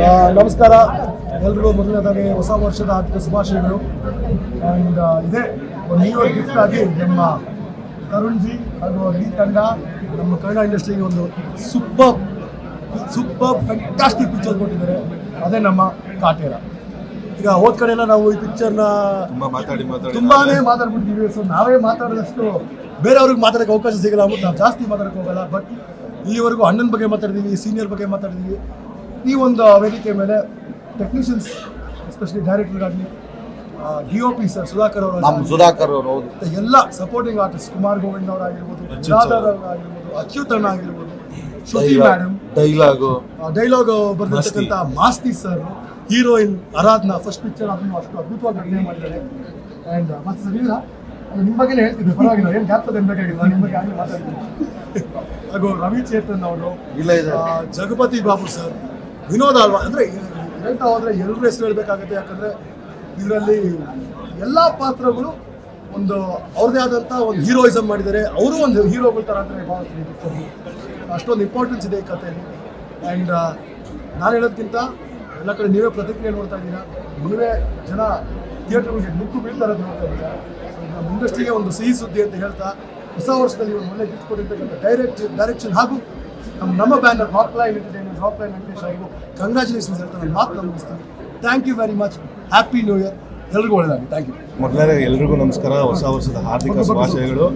ನಮಸ್ಕಾರ. ಎಲ್ರಿಗೂ ಮೊದಲನೇದಾಗಿ ಹೊಸ ವರ್ಷದ ಆರ್ಥಿಕ ಶುಭಾಶಯಗಳು. ಆ್ಯಂಡ್ ಇದೇ ಒಂದು ನ್ಯೂ ಇಯರ್ ಗಿಫ್ಟ್ ಆಗಿ ನಮ್ಮ ತರುಣ್ ಜಿ ಹಾಗೂ ಈ ತಂಡ ನಮ್ಮ ಕನ್ನಡ ಇಂಡಸ್ಟ್ರಿಗೆ ಒಂದು ಸೂಪರ್ ಸೂಪರ್ ಫ್ಯಾಂಟಾಸ್ಟಿಕ್ ಪಿಕ್ಚರ್ ಕೊಟ್ಟಿದ್ದಾರೆ. ಅದೇ ನಮ್ಮ ಕಾಟೇರ. ಈಗ ಹೋದ ಕಡೆ ಎಲ್ಲ ನಾವು ಈ ಪಿಕ್ಚರ್ನ ತುಂಬಾನೇ ಮಾತಾಡ್ಬಿಟ್ಟಿದ್ದೀವಿ. ಸೊ ನಾವೇ ಮಾತಾಡಿದಷ್ಟು ಬೇರೆಯವ್ರಿಗೆ ಮಾತಾಡಕ್ಕೆ ಅವಕಾಶ ಸಿಗಲ್ಲ. ಅಂದ್ಬಿಟ್ಟು ನಾವು ಜಾಸ್ತಿ ಮಾತಾಡಕ್ಕೆ ಹೋಗಲ್ಲ. ಬಟ್ ಇಲ್ಲಿವರೆಗೂ ಅಣ್ಣನ ಬಗ್ಗೆ ಮಾತಾಡಿದ್ದೀವಿ ಸೀನಿಯರ್ ಬಗ್ಗೆ ಮಾತಾಡಿದ್ದೀವಿ ಈ ಒಂದು ವೇದಿಕೆ ಮೇಲೆ technicians especially ಡೈರೆಕ್ಟರ್ಗಾಗಲಿ D O P sir Sudhakar ಅವರು ಸುಧಾಕರ್ ಅವರು ಎಲ್ಲ ಸಪೋರ್ಟಿಂಗ್ ಆರ್ಟಿಸ್ಟ್ ಕುಮಾರ್ ಗೋವಿಂದ್ ಅವರು ಆಗಿರ್ಬೋದು ಅಚ್ಯುತ್ ಅಣ್ಣ ಆಗಿರ್ಬೋದು Shruti madam dialogue. Dialogue ಬರೆದಿರ್ತಕ್ಕಂಥ Masti sir heroine Aradhana first picture ಅದನ್ನು ಅಷ್ಟು ಅದ್ಭುತವಾಗಿ ಅಭಿನಯ ಮಾಡಿದ್ದಾರೆ. ಆ್ಯಂಡ್ ಮತ್ತೆ ಸರ್ ಇಲ್ಲ ನಿಮ್ಮ ಬಗ್ಗೆನೇ ಹೇಳ್ತಿದ್ದೆ ಪರವಾಗಿಲ್ಲ ಏನು ಏನು ನಿಮ್ಮ ಬಗ್ಗೆ ಆಗಲೇ ಮಾತಾಡ್ತೀನಿ. ಹಾಗೂ ರವಿ ಚೇತನ್ ಅವರು ಜಗಪತಿ ಬಾಬು ಸರ್ ವಿನೋದ್ ಅಲ್ವಾ? ಅಂದರೆ ಹೇಳ್ತಾ ಹೋದರೆ ಎಲ್ಲರೂ ಹೆಸರು ಹೇಳಬೇಕಾಗುತ್ತೆ, ಯಾಕಂದರೆ ಇದರಲ್ಲಿ ಎಲ್ಲ ಪಾತ್ರಗಳು ಒಂದು ಅವ್ರದ್ದೇ ಆದಂಥ ಒಂದು ಹೀರೋಯಿಸಮ್ ಮಾಡಿದ್ದಾರೆ. ಅವರು ಒಂದು ಹೀರೋಗಳ ಥರ ಅಂದರೆ ಭಾವಿಸ್ತೀನಿ ಅಷ್ಟೊಂದು ಇಂಪಾರ್ಟೆನ್ಸ್ ಇದೆ ಈ ಕಥೆಯಲ್ಲಿ. ಆ್ಯಂಡ್ ನಾನು ಹೇಳೋದಕ್ಕಿಂತ ಎಲ್ಲ ಕಡೆ ನೀವೇ ಪ್ರತಿಕ್ರಿಯೆ ನೋಡ್ತಾ ಇದ್ದೀರಾ. ನೀವೇ ಜನ ಥಿಯೇಟ್ರಿಗೆ ಮುಕ್ಕು ಬೀಳ್ತಾರೆ ಅಂತ ನೋಡ್ತಾ ಇದ್ದೀರಾ. ನಮ್ಮ ಇಂಡಸ್ಟ್ರಿಗೆ ಒಂದು ಸಿಹಿ ಸುದ್ದಿ ಅಂತ ಹೇಳ್ತಾ ಹೊಸ ವರ್ಷದಲ್ಲಿ ಒಂದು ಒಳ್ಳೆ ಗಿಫ್ಟ್ ಕೊಟ್ಟಿರ್ತಕ್ಕಂಥ ಡೈರೆಕ್ಟ್ ಡೈರೆಕ್ಷನ್ ಹಾಗೂ ನಮ್ಮ ನಮ್ಮ banner Rockline entertainer Rockline Venkatesh ಅವರು ಕಂಗ್ರ್ಯಾಚುಲೇಷನ್ಸ್ ಹೇಳ್ತಾ ನಾನು ಮಾತು ಮುಗಿಸ್ತೀನಿ thank you very much happy new year ಎಲ್ರಿಗೂ ಒಳ್ಳೆಯದಾಗಿ ಥ್ಯಾಂಕ್ ಯು ಮೊದಲನೇ ಎಲ್ರಿಗೂ ನಮಸ್ಕಾರ. ಹೊಸ ವರ್ಷದ ಹಾರ್ದಿಕ ಶುಭಾಶಯಗಳು.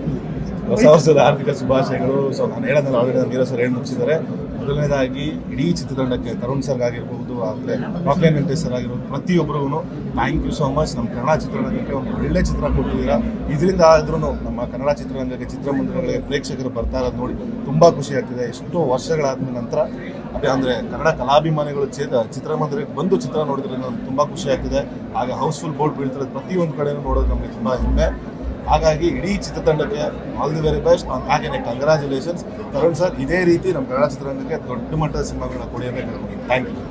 ಹೊಸ ವರ್ಷದ ಆರ್ಥಿಕ ಶುಭಾಶಯಗಳು. ಸೊ ನಾನು ಹೇಳೋದನ್ನ ಆಲ್ರೆಡಿ ನೀರಜ್ ಸರ್ ಹೇಳಿ ಮುಗಿಸಿದ್ದಾರೆ. ಮೊದಲನೇದಾಗಿ ಇಡೀ ಚಿತ್ರತಂಡಕ್ಕೆ ತರುಣ್ ಸರ್ ಆಗಿರ್ಬೋದು, ಆಗಲೇ ರಾಕ್ಲೈನ್ ವೆಂಕಟೇಶ್ ಸರ್ ಆಗಿರ್ಬೋದು ಪ್ರತಿಯೊಬ್ಬರಿಗೂ ಥ್ಯಾಂಕ್ ಯು ಸೋ ಮಚ್ ನಮ್ಮ ಕನ್ನಡ ಚಿತ್ರರಂಗಕ್ಕೆ ಒಂದು ಒಳ್ಳೆ ಚಿತ್ರ ಕೊಟ್ಟಿದ್ದೀರಾ. ಇದರಿಂದ ಆದ್ರೂ ನಮ್ಮ ಕನ್ನಡ ಚಿತ್ರರಂಗಕ್ಕೆ, ಚಿತ್ರಮಂದಿರಗಳಿಗೆ ಪ್ರೇಕ್ಷಕರು ಬರ್ತಾ ಇರೋದು ನೋಡಿ ತುಂಬ ಖುಷಿ ಆಗ್ತಿದೆ. ಎಷ್ಟೋ ವರ್ಷಗಳಾದ ನಂತರ ಅದೇ ಅಂದರೆ ಕನ್ನಡ ಕಲಾಭಿಮಾನಿಗಳು ಚೇತ ಚಿತ್ರಮಂದಿರಕ್ಕೆ ಬಂದು ಚಿತ್ರ ನೋಡಿದ್ರೆ ನಮ್ಗೆ ತುಂಬ ಖುಷಿ ಆಗ್ತಿದೆ. ಹಾಗೆ ಹೌಸ್ಫುಲ್ ಬೋರ್ಡ್ ಬೀಳ್ತಿರೋದು ಪ್ರತಿಯೊಂದು ಕಡೆಯೂ ನೋಡೋದು ನಮಗೆ ತುಂಬ ಹೆಮ್ಮೆ. ಹಾಗಾಗಿ ಇಡೀ ಚಿತ್ರತಂಡಕ್ಕೆ ಆಲ್ ದಿ ವೆರಿ ಬೆಸ್ಟ್. ಹಾಗೆಯೇ ಕಂಗ್ರ್ಯಾಚುಲೇಷನ್ಸ್ ತರುಣ್ ಸರ್ ಇದೇ ರೀತಿ ನಮ್ಮ ಕನ್ನಡ ಚಿತ್ರರಂಗಕ್ಕೆ ದೊಡ್ಡ ಮಟ್ಟದ ಸಿನಿಮಾಗಳನ್ನ ಕೊಡಿಯಬೇಕು ಥ್ಯಾಂಕ್ ಯು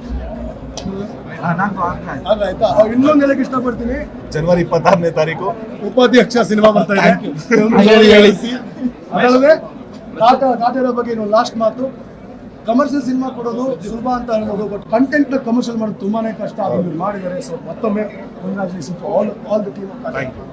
ಇನ್ನೊಂದು ಇಷ್ಟಪಡ್ತೀನಿ. ಜನವರಿ ಇಪ್ಪತ್ತಾರನೇ ತಾರೀಕು. ಉಪಾಧ್ಯಕ್ಷ ಸಿನಿಮಾ ಬರ್ತಾ ಇದೆ. ಕಾಟೇರ ಬಗ್ಗೆ ಇನ್ನೊಂದು ಲಾಸ್ಟ್ ಮಾತು. ಕಮರ್ಷಿಯಲ್ ಸಿನಿಮಾ ಕೊಡೋದು ಸುಲಭ ಅಂತ ಹೇಳ್ಬೋದು ಬಟ್ ಕಂಟೆಂಟ್ ಕಮರ್ಷಿಯಲ್ ಮಾಡೋದು ತುಂಬಾನೇ ಕಷ್ಟ. ಮಾಡಿದ್ದಾರೆ. ಸೊ ಮತ್ತೊಮ್ಮೆ congratulation all all the team thank you